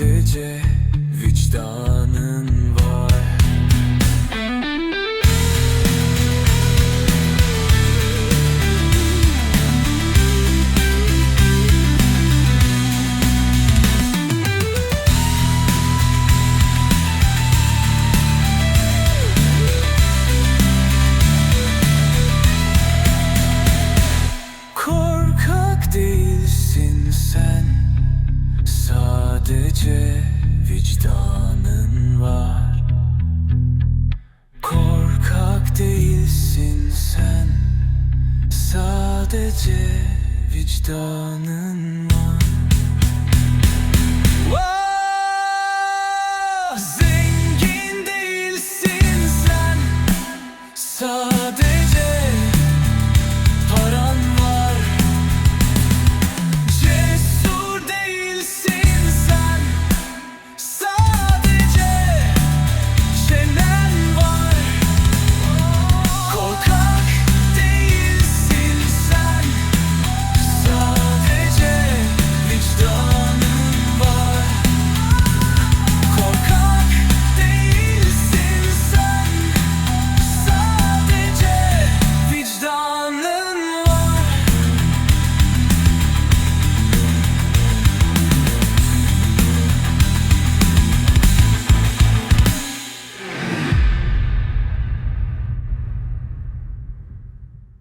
sadece vicdan. sadece vicdanın var. Korkak değilsin sen. Sadece vicdanın